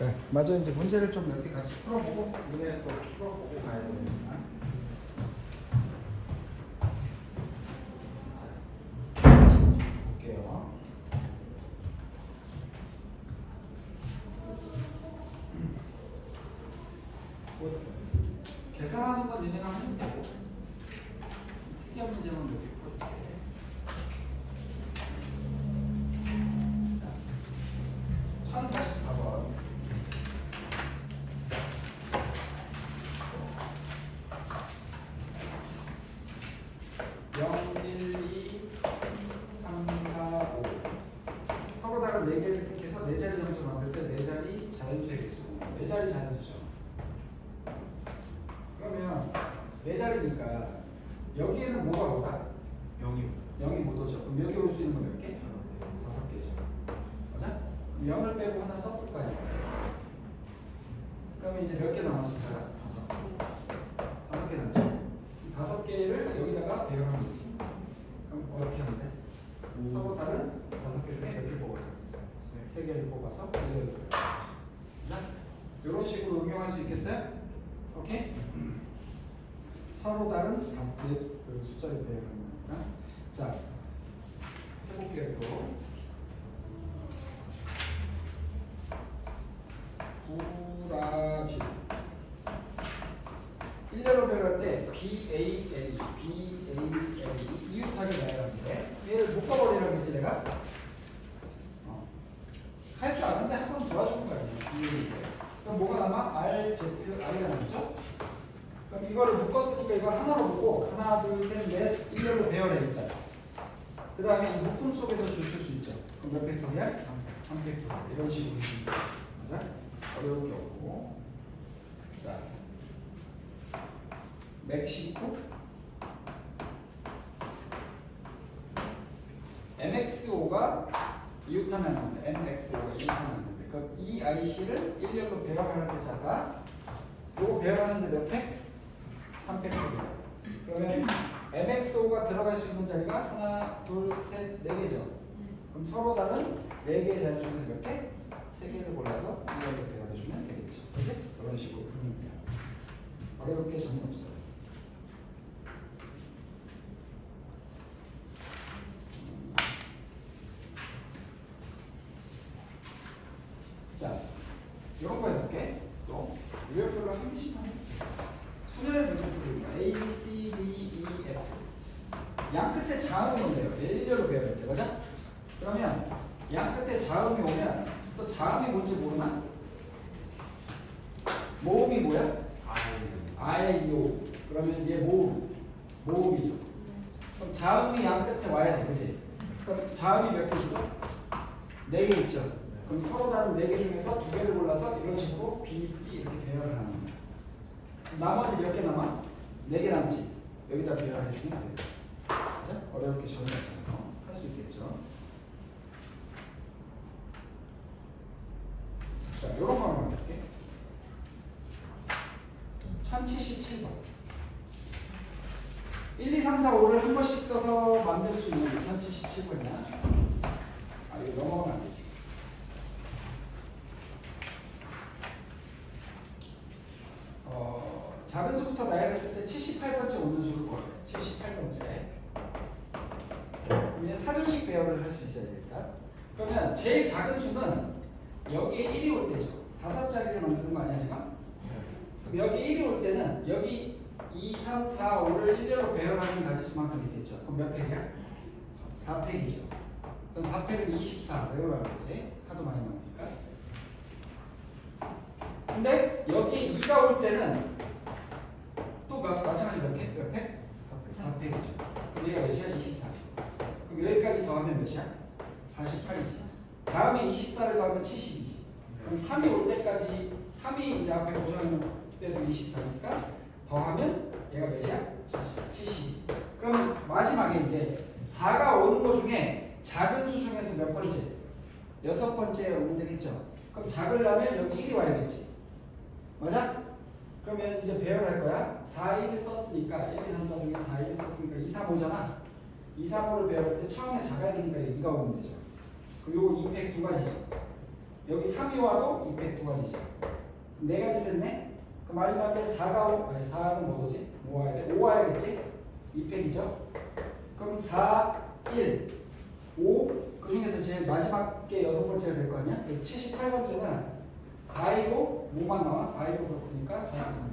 자, 마저 이제 문제를 좀몇개 같이 풀어보고 이번에 또 풀어보고 가야. 자, 볼게요. 뭐, 계산하는 건 니네가 하면 되고 만들 때네 자리 자연수의 개수. 네 자리 자연수죠. 그러면 네 자리니까 여기에는 뭐가 오다? 영이 0이 못 오죠. 그럼 여기 올 수 있는 건 몇 개? 다섯 개죠. 맞아? 그럼 0을 빼고 하나 썼을 거 아니야. 그러면 이제 몇 개 남았어, 숫자가? 다섯 개 남죠. 이 다섯 개를 여기다가 배열하면 되지. 그럼 어떻게 하면 돼? 서로 다른 다섯 개 중에 몇개 뽑아서 세 개를 뽑아서 맞아? 이런 식으로 응용할 수 있겠어요? 오케이? 서로 다른 다섯 개 그 숫자를 배열하는 거니까. 자, 해볼게요 또. 구라지. 일렬로 배열할 때 B A L E, 이웃하게 나열하는데 얘를 묶어버리라고 했지 내가. 어. 할 줄 아는데 한 번 B A L. 그럼 뭐가 남아? R Z I가 남죠? 그럼 이거를 묶었으니까 이걸 하나로 보고 하나 둘 셋 넷 일렬로 배열해 일단. 그 다음에 이 묶음 속에서 줄수 있죠. 그럼 몇 팩토리야? 3팩토리야. 이런 식으로 돼. 맞아? 어려울 게 없고. 자, 멕시코 MXO가 이웃하면 안 돼. MXO가 이웃하면 안 돼. 그럼 이 IC를 일렬로 배열하는 데자가 요거 배열하는데 몇 팩? 3팩토리야. 그러면 MXO가 들어갈 수 있는 자리가 하나, 둘, 셋, 네 개죠. 그럼 서로 다른 네 개의 자리 중에서 몇 개? 세 개를 골라서 이걸로 배열해주면 되겠죠. 그지? 이런 식으로 풀면 돼요. 어려울 게 전혀 없어요. 자, 이런 거 해볼게. 또 유형별로 한 개씩 하면 수련의 문제 풀이입니다. A, C, D, E, F. 양 끝에 자음이 온대요. 일렬로 배워야 돼. 맞아? 그러면 양 끝에 자음이 오면 또 자음이 뭔지 모르나? 모음이 뭐야? O. 그러면 얘 모음. 모음이죠. 그럼 자음이 양 끝에 와야 돼. 그지? 그럼 자음이 몇 개 있어? 네 개 있죠. 그럼 서로 다른 네개 중에서 두 개를 골라서 이런 식으로 B, C 이렇게 배열을 하는 거야. 나머지 몇 개 남아? 네개 남지. 여기다 배열해 주면 돼. 자, 어려울 게 전혀 없어요. 할수 있겠죠. 자, 요런 거 한번 해볼게. 1077번. 1, 2, 3, 4, 5를 한 번씩 써서 만들 수 있는 1077번이야. 아, 이거 넘어가면 안 되지. 어, 작은 수부터 나열했을 때 78번째 오는 수를 구하래. 78번째. 그러면 사전식 배열을 할 수 있어야 되니까. 그러면 제일 작은 수는 여기에 1이 올 때죠. 다섯 자리를 만드는 거 아니야, 지금? 그럼 여기 1이 올 때는 여기 2, 3, 4, 5를 1렬로 배열하는 가지수만큼 있겠죠. 그럼 몇 팩이야? 4팩이죠. 그럼 4팩은 24. 외우라고 했지. 하도 많이 나오니까. 근데 여기 2가 올 때는 또 마, 마찬가지 몇 팩? 몇 팩? 4팩이죠. 그럼 얘가 몇이야? 24지. 그럼 여기까지 더하면 몇이야? 48이지. 다음에 24를 더하면 70이지. 그럼 3이 올 때까지 3이 이제 앞에 고정하는 때도 24니까 더하면 얘가 몇이야? 70. 그럼 마지막에 이제 4가 오는 것 중에 작은 수 중에서 몇 번째? 여섯 번째 오면 되겠죠. 그럼 작으려면 여기 1이 와야겠지. 맞아? 그러면 이제 배열할 거야. 4, 1을 썼으니까 1, 2, 3, 4 중에 4, 1을 썼으니까 2, 3, 5잖아. 2, 3, 5를 배울 때 처음에 작아야 되니까 2가 오면 되죠. 그리고 요거 2팩 두 가지죠. 여기 3이 와도 2팩 두 가지죠. 네 가지 셌네. 그 마지막에 4가 오, 아니 4는 뭐지? 뭐 와야 돼? 5 와야겠지? 2팩이죠. 그럼 4, 1, 5. 그 중에서 제일 마지막 게 여섯 번째가 될 거 아니야? 그래서 78번째는 4, 2로 5만 나와. 4, 2로 썼으니까 3.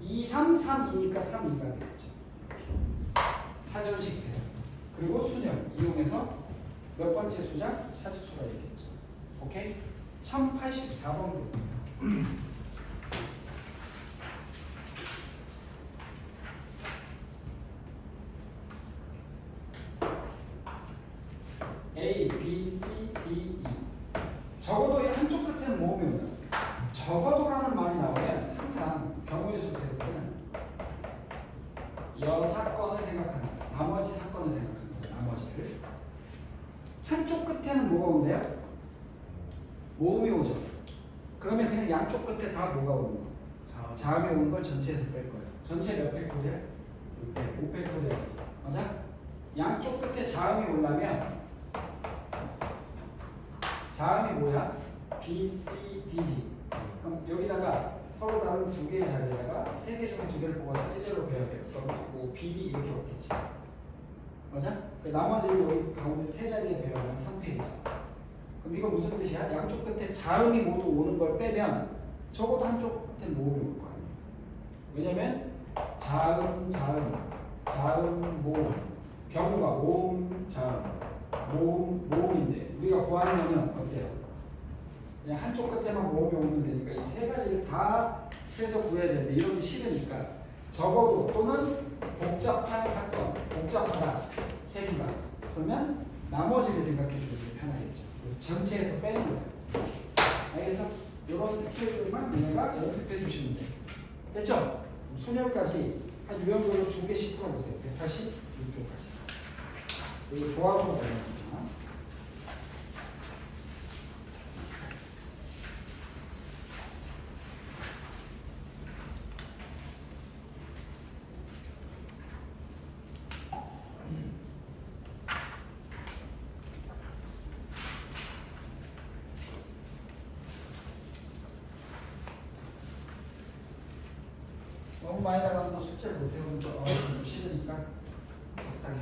2, 3, 3, 2니까 3, 2가 되겠죠. 사전식 돼요. 그리고 수열 이용해서 몇 번째 수작 찾을 수가 있겠죠. 오케이? 1084번 A, B, C, D, E 적어도 모음이 오면 적어도라는 말이 나오면 항상 경우의 수 세울 때는 여 사건을 생각하는 나머지 사건을 생각하는 거예요. 나머지를 한쪽 끝에는 뭐가 온대요? 모음이 오죠. 그러면 그냥 양쪽 끝에 다 뭐가 오는 거? 자, 자음이 오는 걸 전체에서 뺄 거예요. 전체 몇 팩토리야? 6팩, 5팩토리야. 맞아? 양쪽 끝에 자음이 오려면 자음이 뭐야? B, C, D지. 그럼 여기다가 서로 다른 두 개의 자리에다가 세 개 중에 두 개를 뽑아서 1대로 배야 돼요. 그럼 뭐 BD 이렇게 없겠지. 맞아? 그 나머지를 여기 가운데 세 자리에 배우면 3페이지. 그럼 이거 무슨 뜻이야? 양쪽 끝에 자음이 모두 오는 걸 빼면 적어도 한쪽 끝에 모음이 올 거 아니에요. 왜냐면 자음, 자음, 자음, 모음, 경우가 모음, 자음, 모음, 모음인데 우리가 구하는 거는 어때요? 그냥 한쪽 끝에만 모음이 오면 되니까 이 세 가지를 다 세서 구해야 되는데 이런 게 싫으니까 적어도 또는 복잡한 사건, 복잡하다, 생긴다. 그러면 나머지를 생각해 주는 게 편하겠죠. 그래서 전체에서 빼는 거예요. 알겠어? 이런 스킬들만 얘네가 연습해 주시면 돼요. 됐죠? 수녀까지 한 유형별로 두 개씩 풀어보세요. 186쪽까지. 이거 조합으로 보여줍니다. 너무 많이 나가면 또 숙제를 못 해보면 또 어, 좀 싫으니까 적당히